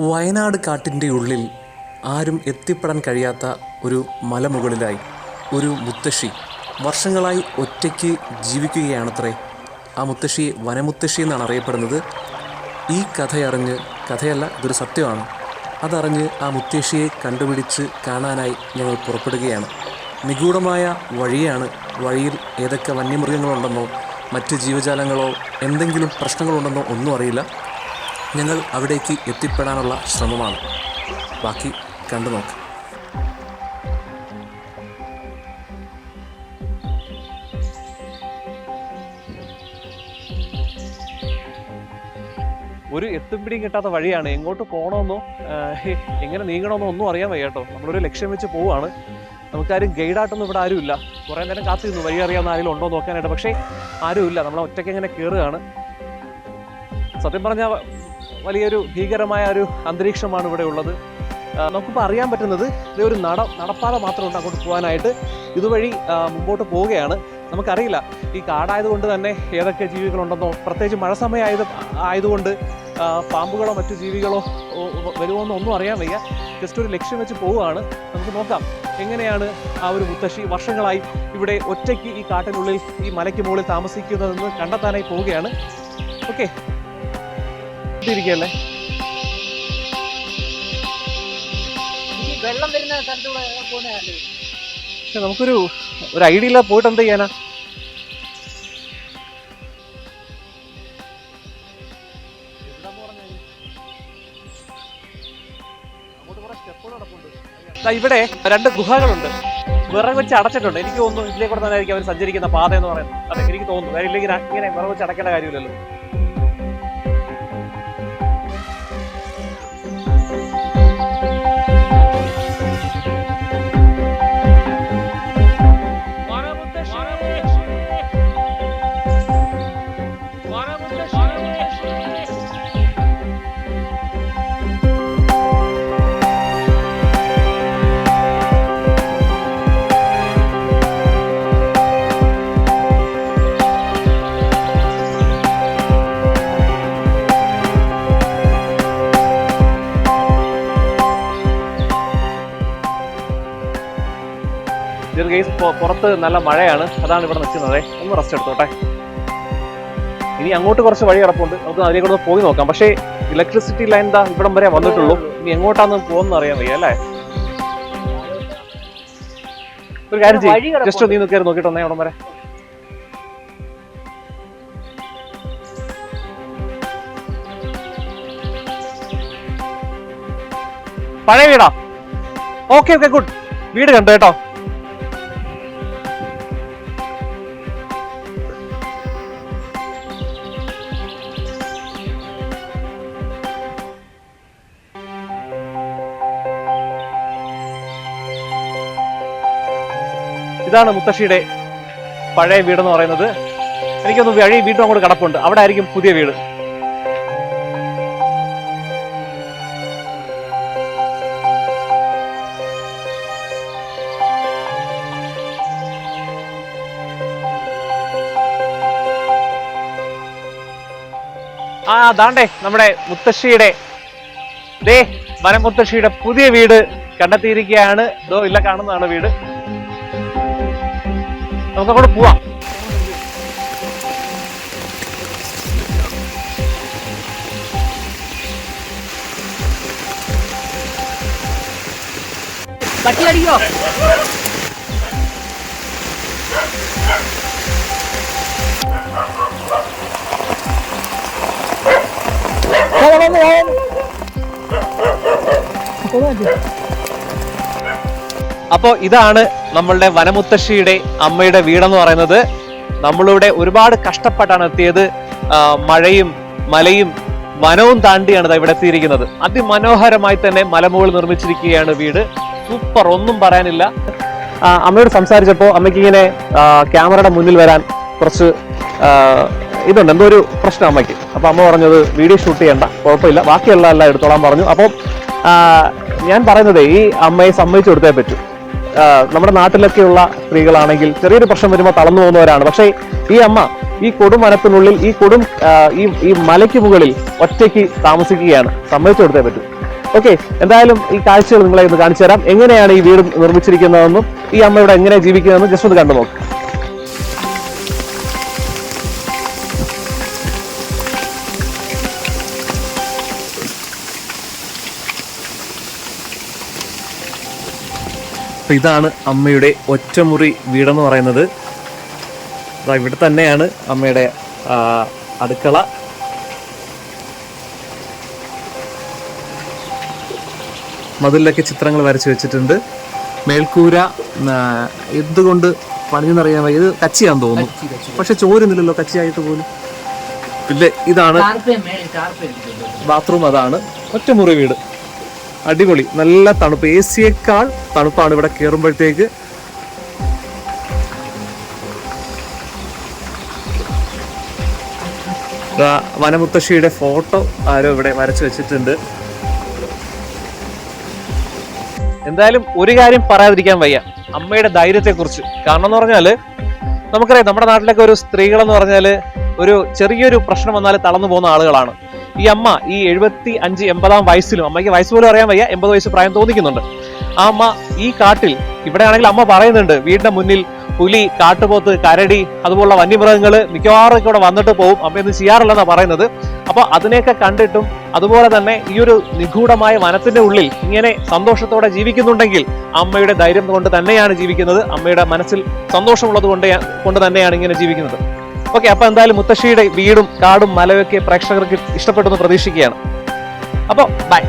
വയനാട് കാട്ടിന്റെ ഉള്ളിൽ ആരും എത്തിപ്പെടാൻ കഴിയാത്ത ഒരു മലമുകളിലായി ഒരു മുത്തശ്ശി വർഷങ്ങളായി ഒറ്റയ്ക്ക് ജീവിക്കുകയാണത്രേ. ആ മുത്തശ്ശി വനമുത്തശ്ശി എന്നാണ് അറിയപ്പെടുന്നത്. ഈ കഥയറിഞ്ഞ് കഥയല്ല ഇതൊരു സത്യമാണ്. അതറിഞ്ഞ് ആ മുത്തശ്ശിയെ കണ്ടുപിടിച്ച് കാണാനായി ഞങ്ങൾ പുറപ്പെടുകയാണ്. നിഗൂഢമായ വഴിയാണ് വഴിയിൽ ഏതൊക്കെ വന്യമൃഗങ്ങളുണ്ടെന്നോ മറ്റ് ജീവജാലങ്ങളോ എന്തെങ്കിലും പ്രശ്നങ്ങളുണ്ടെന്നോ ഒന്നും അറിയില്ല. ഞങ്ങൾ അവിടേക്ക് എത്തിപ്പെടാനുള്ള ശ്രമമാണ്. ബാക്കി കണ്ടു നോക്കാം. ഒരു എത്തും പിടിയും കിട്ടാത്ത വഴിയാണ്. എങ്ങോട്ട് പോകണമെന്നോ എങ്ങനെ നീങ്ങണമെന്നോ ഒന്നും അറിയാൻ വയ്യ കേട്ടോ. നമ്മളൊരു ലക്ഷ്യം വെച്ച് പോവുകയാണ് നമുക്കാരും ഗൈഡായിട്ടൊന്നും ഇവിടെ ആരുമില്ല കുറേ നേരം കാത്തിരുന്നു. വഴി അറിയാവുന്ന ആരെങ്കിലും ഉണ്ടോ നോക്കാനായിട്ട്. പക്ഷേ ആരുമില്ല നമ്മളെ ഒറ്റയ്ക്ക് ഇങ്ങനെ കയറുകയാണ് സത്യം പറഞ്ഞാൽ വലിയൊരു ഭീകരമായ ഒരു അന്തരീക്ഷമാണ് ഇവിടെ ഉള്ളത്. നമുക്കിപ്പോൾ അറിയാൻ പറ്റുന്നത് ഇത് ഒരു നട നടപ്പാത മാത്രമുണ്ട് അങ്ങോട്ട് പോകാനായിട്ട്. ഇതുവഴി മുമ്പോട്ട് പോവുകയാണ്. നമുക്കറിയില്ല ഈ കാടായതുകൊണ്ട് തന്നെ ഏതൊക്കെ ജീവികളുണ്ടെന്നോ പ്രത്യേകിച്ച് മഴ സമയമായത് ആയത് ആയതുകൊണ്ട് പാമ്പുകളോ മറ്റു ജീവികളോ വരുമോ എന്നൊന്നും അറിയാൻ വയ്യ. ജസ്റ്റ് ഒരു ലക്ഷ്യം വെച്ച് പോവുകയാണ്. നമുക്ക് നോക്കാം എങ്ങനെയാണ് ആ ഒരു മുത്തശ്ശി വർഷങ്ങളായി ഇവിടെ ഒറ്റയ്ക്ക് ഈ കാട്ടിനുള്ളിൽ ഈ മലയ്ക്ക് മുകളിൽ താമസിക്കുന്നതെന്ന് കണ്ടെത്താനായി പോവുകയാണ്. ഓക്കെ ഇരിക്കല്ലേ? വെള്ളം വരുന്ന സ്ഥലത്തൂടെ പക്ഷെ നമുക്കൊരു ഒരു ഐഡിയ ഇല്ല പോയിട്ട് എന്താ ചെയ്യാനാ? ഇവിടെ രണ്ട് ഗുഹകളുണ്ട്. വിറക് വെച്ച് അടച്ചിട്ടുണ്ട്. എനിക്ക് തോന്നുന്നു ഇതിലേക്കൂടെ തന്നെ ആയിരിക്കും അവർ സഞ്ചരിക്കുന്ന പാത എന്ന് പറയുന്നത്. അതെ എനിക്ക് തോന്നുന്നു. കാര്യം ഇല്ലെങ്കിൽ ഇങ്ങനെ വിറക് വെച്ച് അടക്കേണ്ട കാര്യമില്ലല്ലോ. ഇതൊരു കേസ് പുറത്ത് നല്ല മഴയാണ്. അതാണ് ഇവിടെ നിൽക്കുന്നത്. ഒന്ന് റെസ്റ്റ് എടുത്തോട്ടെ. ഇനി അങ്ങോട്ട് കുറച്ച് വഴി കിടപ്പുണ്ട് നമുക്ക് കൂടെ പോയി നോക്കാം. പക്ഷേ ഇലക്ട്രിസിറ്റി ലൈൻ ദാ ഇവിടം വരെ വന്നിട്ടുള്ളൂ. ഇനി എങ്ങോട്ടാന്ന് പോകുന്ന അറിയാൻ വയ്യ അല്ലേ? ഒരു കാര്യം ചെയ്യും. ജസ്റ്റ് നീ നോക്കിയാൽ നോക്കിയിട്ട് വന്നേ അവിടം വരെ. പഴയ വീടാ. ഓക്കെ ഓക്കെ ഗുഡ് വീട് കണ്ടു കേട്ടോ? ഇതാണ് മുത്തശ്ശിയുടെ പഴയ വീടെന്ന് പറയുന്നത്. എനിക്കൊന്ന് വഴി വീണ്ടും അങ്ങോട്ട് കിടപ്പുണ്ട്. അവിടെ ആയിരിക്കും പുതിയ വീട്. ആ ദാണ്ടേ നമ്മുടെ മുത്തശ്ശിയുടെ ദേ വനമുത്തശ്ശിയുടെ പുതിയ വീട് കണ്ടെത്തിയിരിക്കുകയാണ്. ഇതോ ഇല്ല കാണുന്നതാണ് വീട്. നമുക്ക് അങ്ങോട്ട് പോവാം. പട്ടി അടിക്കോ? അപ്പോൾ ഇതാണ് നമ്മളുടെ വനമുത്തശ്ശിയുടെ അമ്മയുടെ വീടെന്ന് പറയുന്നത് നമ്മളിവിടെ ഒരുപാട് കഷ്ടപ്പെട്ടാണ് എത്തിയത്. മഴയും മലയും വനവും താണ്ടിയാണ് ഇവിടെ എത്തിയിരിക്കുന്നത്. അതിമനോഹരമായി തന്നെ മലമുകൾ നിർമ്മിച്ചിരിക്കുകയാണ് വീട്. സൂപ്പർ ഒന്നും പറയാനില്ല. അമ്മയോട് സംസാരിച്ചപ്പോൾ അമ്മയ്ക്ക് ഇങ്ങനെ ക്യാമറയുടെ മുന്നിൽ വരാൻ കുറച്ച് ഇതുണ്ട്. എന്തോ ഒരു പ്രശ്നം അമ്മയ്ക്ക്. അപ്പോൾ അമ്മ പറഞ്ഞത് വീഡിയോ ഷൂട്ട് ചെയ്യണ്ട കുഴപ്പമില്ല. ബാക്കിയുള്ള എല്ലാം എടുത്തോളാൻ പറഞ്ഞു. അപ്പം ആ, ഞാൻ പറയുന്നത് ഈ അമ്മയെ സമ്മതിച്ചു കൊടുത്തേ പറ്റൂ. നമ്മുടെ നാട്ടിലൊക്കെയുള്ള സ്ത്രീകളാണെങ്കിൽ ചെറിയൊരു പ്രശ്നം വരുമ്പോൾ തളർന്നു പോകുന്നവരാണ്. പക്ഷേ ഈ അമ്മ ഈ കൊടും വനത്തിനുള്ളിൽ ഈ കൊടും ഈ ഈ മലയ്ക്ക് മുകളിൽ ഒറ്റയ്ക്ക് താമസിക്കുകയാണ്. സമ്മതിച്ചു കൊടുത്തേ പറ്റും. ഓക്കെ എന്തായാലും ഈ കാഴ്ചകൾ നിങ്ങളെ ഒന്ന് കാണിച്ചു തരാം. എങ്ങനെയാണ് ഈ വീട് നിർമ്മിച്ചിരിക്കുന്നതെന്നും ഈ അമ്മ ഇവിടെ എങ്ങനെ ജീവിക്കുന്നതെന്നും ജസ്റ്റ് ഒന്ന് കണ്ടു നോക്ക് അപ്പൊ ഇതാണ് അമ്മയുടെ ഒറ്റമുറി വീടെന്ന് പറയുന്നത്. ഇവിടെ തന്നെയാണ് അമ്മയുടെ അടുക്കള. മതിലൊക്കെ ചിത്രങ്ങൾ വരച്ചു വെച്ചിട്ടുണ്ട്. മേൽക്കൂര എന്തുകൊണ്ട് പണിഞ്ഞെന്നറിയാൻ വയ്യ. ഇത് കച്ചിയാന്ന് തോന്നുന്നു. പക്ഷെ ചോരുന്നില്ലല്ലോ കച്ചിയായിട്ട് പോലും. പിന്നെ ഇതാണ്. ബാത്റൂം അതാണ്. ഒറ്റമുറി വീട്. അടിപൊളി. നല്ല തണുപ്പ്. എ സിയേക്കാൾ തണുപ്പാണ് ഇവിടെ കയറുമ്പോഴത്തേക്ക് വനമുത്തശ്ശിയുടെ ഫോട്ടോ ആരോ ഇവിടെ വരച്ചു വെച്ചിട്ടുണ്ട്. എന്തായാലും ഒരു കാര്യം പറയാതിരിക്കാൻ വയ്യ. അമ്മയുടെ ധൈര്യത്തെ കുറിച്ച് കാരണം എന്ന് പറഞ്ഞാൽ നമുക്കറിയാം നമ്മുടെ നാട്ടിലൊക്കെ ഒരു സ്ത്രീകളെന്ന് പറഞ്ഞാൽ ഒരു ചെറിയൊരു പ്രശ്നം വന്നാൽ തളർന്നു പോകുന്ന ആളുകളാണ്. ഈ അമ്മ ഈ എഴുപത്തി അഞ്ച് എൺപതാം വയസ്സിലും അമ്മയ്ക്ക് വയസ്സ് പോലും അറിയാൻ വയ്യ എൺപത് വയസ്സ് പ്രായം തോന്നിക്കുന്നുണ്ട്. ആ അമ്മ ഈ കാട്ടിൽ ഇവിടെ ആണെങ്കിൽ അമ്മ പറയുന്നുണ്ട് വീടിന്റെ മുന്നിൽ പുലി കാട്ടുപോത്ത് കരടി അതുപോലുള്ള വന്യമൃഗങ്ങൾ മിക്കവാറും ഇവിടെ വന്നിട്ട് പോകും അമ്മയൊന്നും ചെയ്യാറില്ലെന്നാ പറയുന്നത്. അപ്പൊ അതിനെയൊക്കെ കണ്ടിട്ടും അതുപോലെ തന്നെ ഈ ഒരു നിഗൂഢമായ വനത്തിന്റെ ഉള്ളിൽ ഇങ്ങനെ സന്തോഷത്തോടെ ജീവിക്കുന്നുണ്ടെങ്കിൽ അമ്മയുടെ ധൈര്യം കൊണ്ട് തന്നെയാണ് ജീവിക്കുന്നത്. അമ്മയുടെ മനസ്സിൽ സന്തോഷമുള്ളത് കൊണ്ട് കൊണ്ട് തന്നെയാണ് ഇങ്ങനെ ജീവിക്കുന്നത്. ഓക്കെ അപ്പൊ എന്തായാലും മുത്തശ്ശിയുടെ വീടും കാടും മലയൊക്കെ പ്രേക്ഷകർക്ക് ഇഷ്ടപ്പെട്ടെന്ന് പ്രതീക്ഷിക്കുകയാണ്. അപ്പോൾ ബൈ